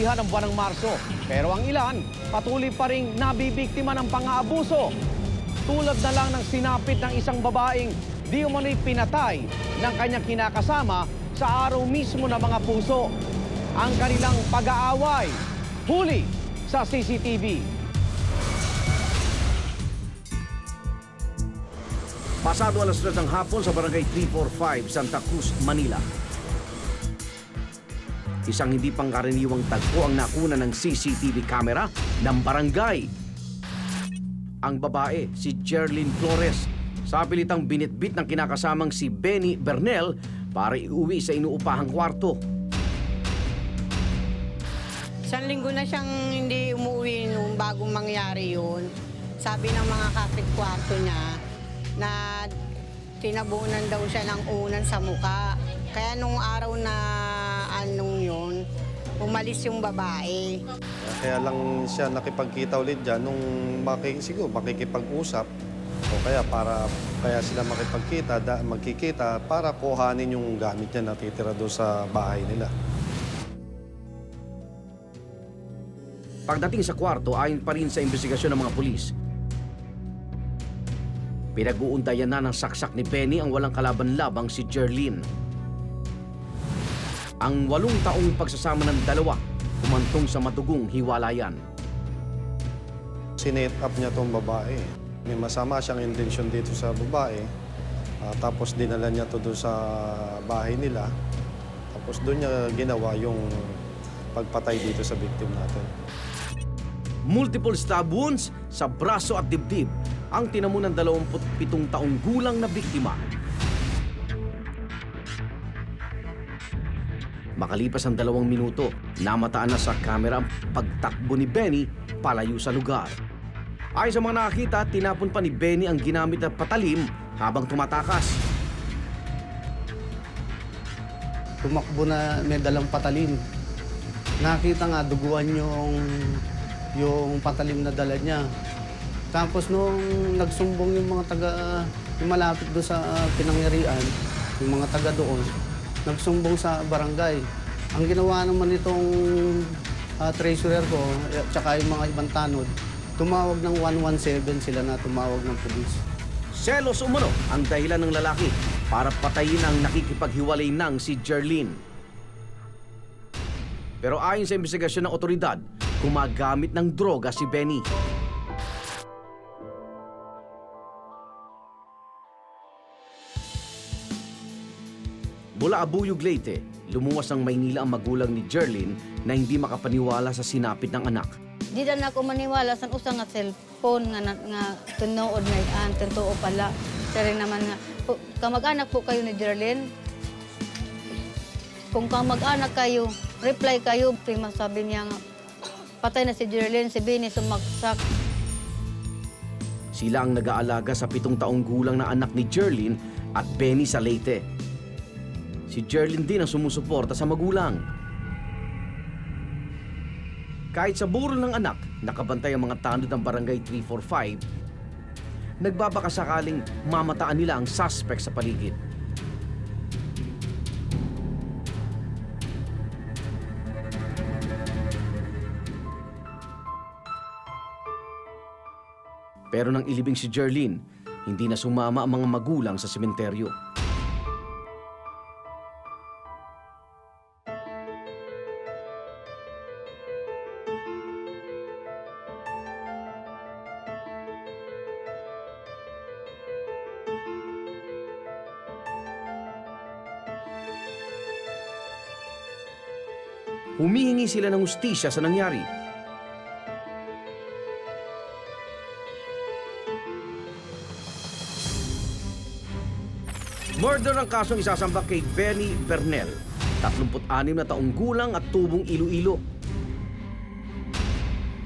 kababaihan ng buwan ng Marso. Pero ang ilan, patuloy pa rin nabibiktima ng pang-aabuso. Tulad na lang ng sinapit ng isang babaeng di umano'y pinatay ng kanyang kinakasama sa araw mismo ng mga puso. Ang kanilang pag-aaway, huli sa CCTV. Pasado alas 3 ng hapon sa barangay 345, Santa Cruz, Manila. Isang hindi pangkaraniwang tagpo ang nakuna ng CCTV camera ng barangay. Ang babae, si Jerlyn Flores, sa pilitang binitbit ng kinakasamang si Benny Bernel para iuwi sa inuupahang kwarto. Isang linggo na siyang hindi umuwi nung bagong mangyari yun. Sabi ng mga kapit kwarto niya na tinabunan daw siya ng unan sa muka. Kaya nung araw na anong yun, umalis yung babae. Kaya lang siya nakipagkita ulit dyan nung maki, siguro makikipag-usap o kaya para kaya sila makipagkita, da, magkikita para kuhanin yung gamit niya natitira doon sa bahay nila. Pagdating sa kwarto, ayon pa rin sa investigasyon ng mga pulis, pinag-uuntayan na ng saksak ni Benny ang walang kalaban-labang si Jerlyn. Ang walong taong pagsasama ng dalawa, kumantong sa matugong hiwalayan. Sinet up niya tong babae. May masama siyang intensyon dito sa babae. Ah, tapos dinala niya to doon sa bahay nila. Tapos doon niya ginawa yung pagpatay dito sa victim natin. Multiple stab wounds sa braso at dibdib ang tinamo ng 27 taong gulang na biktima. Makalipas ang dalawang minuto, namataan na sa kamera ang pagtakbo ni Benny palayo sa lugar. Ayon sa mga nakakita, tinapon pa ni Benny ang ginamit na patalim habang tumatakas. tumakbo na may dalang patalim. Nakita nga duguan yung yung patalim na dala niya. Tapos nung nagsumbong yung mga taga yung malapit doon sa ah, pinangyarihan, yung mga taga doon, nagsumbong sa barangay. Ang ginawa naman itong ah, treasurer ko, at saka yung mga ibang tanod, tumawag ng 117 sila na tumawag ng pulis. Selos umano ang dahilan ng lalaki para patayin ang nakikipaghiwalay ng si Jerlyn. Pero ayon sa investigasyon ng otoridad, gumagamit ng droga si Benny. Mula Abuyog Leyte, lumuwas ng Maynila ang magulang ni Jerlyn na hindi makapaniwala sa sinapit ng anak. Di na ako maniwala sa usang nga cellphone nga, nga tunood na yan, totoo pala. Pero naman nga, kamag-anak po kayo ni Jerlyn. Kung kamag-anak kayo, reply kayo. Prima sabi niya nga, patay na si Jerlyn, si Bini sumaksak. Sila ang nag-aalaga sa pitong taong gulang na anak ni Jerlyn at Benny sa Leyte. Si Jerlyn din ang sumusuporta sa magulang. Kahit sa burol ng anak, nakabantay ang mga tanod ng barangay 345, nagbabaka sakaling mamataan nila ang suspect sa paligid. Pero nang ilibing si Jerlyn, hindi na sumama ang mga magulang sa sementeryo. Humihingi sila ng ustisya sa nangyari. Murder ang kasong isasamba kay Benny Bernel, 36 na taong gulang at tubong Iloilo.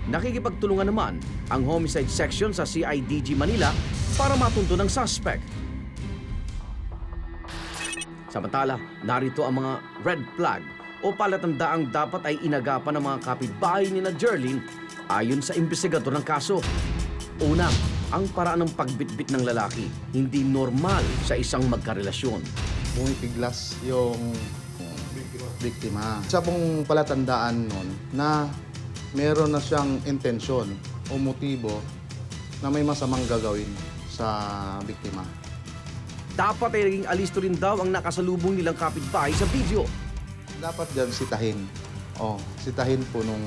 Nakikipagtulungan naman ang homicide section sa CIDG Manila para matunto ng suspect. Samantala, narito ang mga red flag o palatandaang dapat ay inagapan ng mga kapitbahay ni na Jerlyn ayon sa investigador ng kaso. Una, ang paraan ng pagbitbit ng lalaki hindi normal sa isang magkarelasyon. pumipiglas yung biktima. Isa pong palatandaan nun na meron na siyang intensyon o motibo na may masamang gagawin sa biktima. Dapat ay naging alisto rin daw ang nakasalubong nilang kapitbahay sa video. Dapat dyan sitahin. Oh, sitahin po nung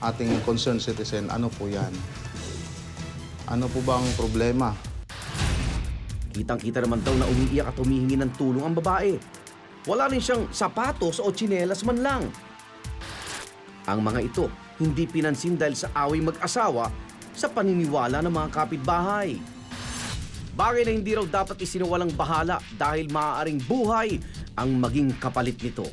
ating concerned citizen, ano po yan? Ano po bang problema? Kitang-kita naman daw na umiiyak at humihingi ng tulong ang babae. Wala rin siyang sapatos o tsinelas man lang. Ang mga ito hindi pinansin dahil sa away mag-asawa sa paniniwala ng mga kapitbahay. Bagay na hindi raw dapat isinuwalang bahala dahil maaaring buhay ang maging kapalit nito.